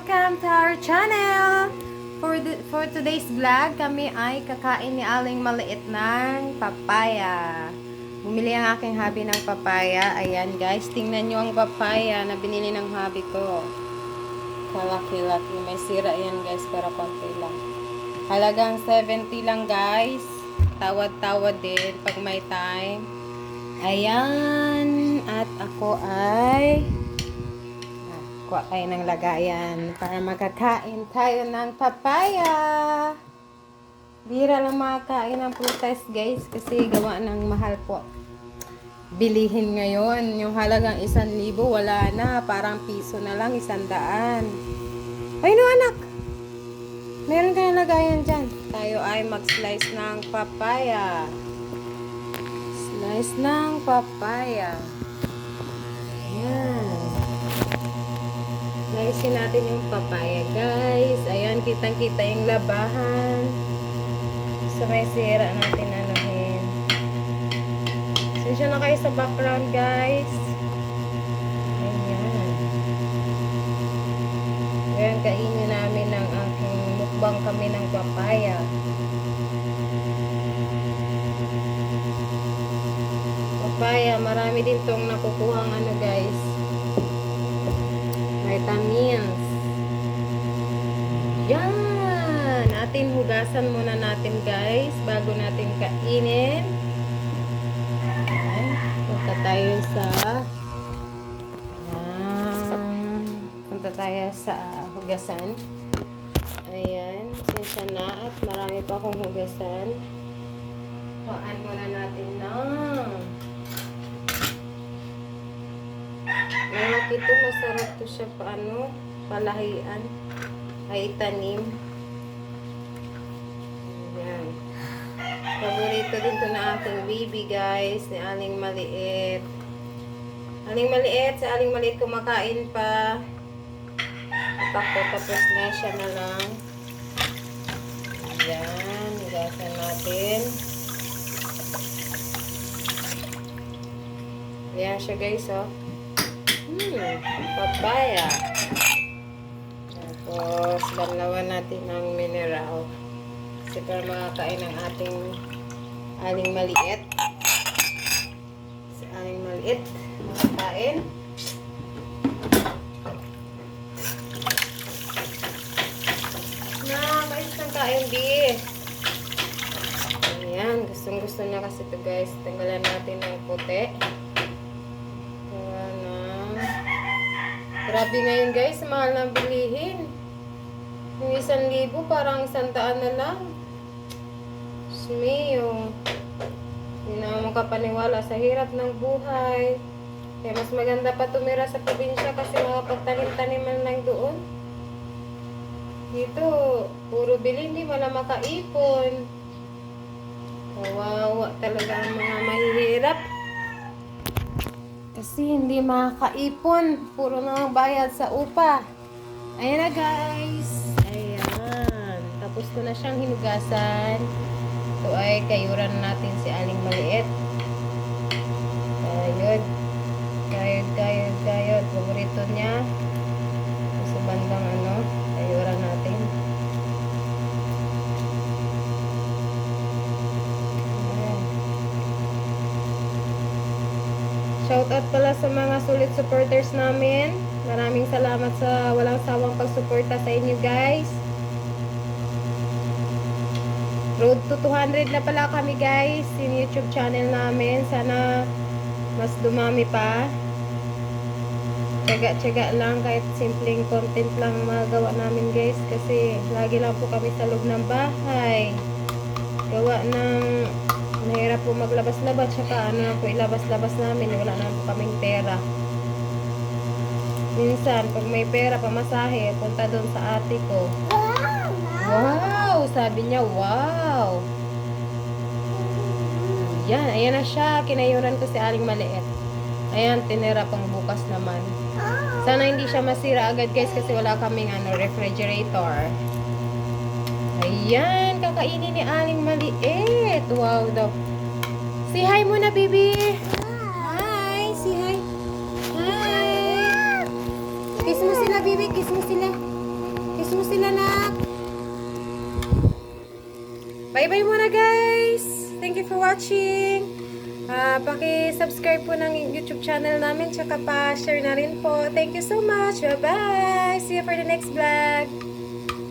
Welcome to our channel! For, the, for today's vlog, kami ay kakain ni Aling Maliit ng papaya. Bumili ang aking hubby ng papaya. Ayan guys, tingnan nyo ang papaya na binili ng hubby ko. Kalaki-laki. May sira yan guys, pero konti lang. Halagang 70 lang guys. Tawad-tawad din pag may time. Ayan. At ako ay kuha tayo ng lagayan para makakain tayo ng papaya. Bira lang makakain ng prutas guys kasi gawa ng mahal po. Bilihin ngayon. Yung halagang isan libo, wala na. Parang piso na lang, isang daan. Ay no anak! Meron ka ng lagayan dyan. Tayo ay mag-slice ng papaya. Slice ng papaya. Ayan. Slicein natin yung papaya, guys. Ayan, kitang-kita yung labahan. So, may sira natin anuhin. Sensya na kayo sa background, guys. Ayan. Ayan, kainin namin ng aking mukbang kami ng papaya. Papaya, marami din tong nakukuhang ano guys. Yan! Atin hugasan muna natin guys bago natin kainin. Ayan. Punta tayo sa Ayan. Punta tayo sa hugasan. Ayan. Sensya na at marami pa akong hugasan. Kuhaan muna natin ng Malaki to, masarap to siya paano, palahian, ay tanim. Ayan. Paborito din to na aking baby guys, ni Aling Maliit. Aling Maliit, sa Aling Maliit kumakain pa. At ako, tapos na siya na lang. Ayan, higasan natin. Ayan siya guys, oh. Natin ng mineral. Kasi para makakain ng ating aling maliit. Si aling maliit, makakain. Na, mais ng kain, B. Ayan, gustong gusto niya kasi ito guys. Tanggalan natin ng puti. Ayan na. Grabe ngayon guys, mahal na bilihin. Yung isang libo, parang isang daan na lang. Smiyo. Hindi na makapaniwala sa hirap ng buhay. Kaya mas maganda pa tumira sa probinsya kasi makapagtanim-taniman lang doon. Dito, puro bili, hindi mo na makaipon. Kawawa talaga ang mga mahihirap. Kasi hindi makakaipon. Puro na bayad sa upa. Ayan na guys. Tapos na siyang hinugasan. Ito ay kayuran natin si Aling Maliit. Kayod. Kayod, kayod, kayod. Paborito niya. Sa bandang ano, kayuran natin. Shoutout pala sa mga sulit supporters namin. Maraming salamat sa walang sawang pagsuporta sa inyo guys. Road to 200 na pala kami guys yung YouTube channel namin. Sana mas dumami pa. Tsaga-tsaga lang kahit simpleng content lang magawa namin guys kasi lagi lang po kami sa loob ng bahay. Gawa ng Mahirap po maglabas-labas, tsaka ano po ilabas-labas namin, wala na kaming pera. Minsan, pag may pera, pamasahe, punta doon sa ate ko. Wow! Sabi niya, wow! Yan, ayan na siya. Kinayuran ko si Aling Maliit. Ayan, tinira pang bukas naman. Sana hindi siya masira agad guys kasi wala kaming ano, refrigerator. Ayan, kakainin ni Aling Maliit. Wow daw. Say hi muna, baby. Hi, say hi. Hi. Kiss mo sila, baby. Kiss mo sila. Kiss mo sila na. Bye-bye muna guys. Thank you for watching. Ah, paki-subscribe po ng YouTube channel namin tsaka pa-share na rin po. Thank you so much. Bye-bye. See you for the next vlog.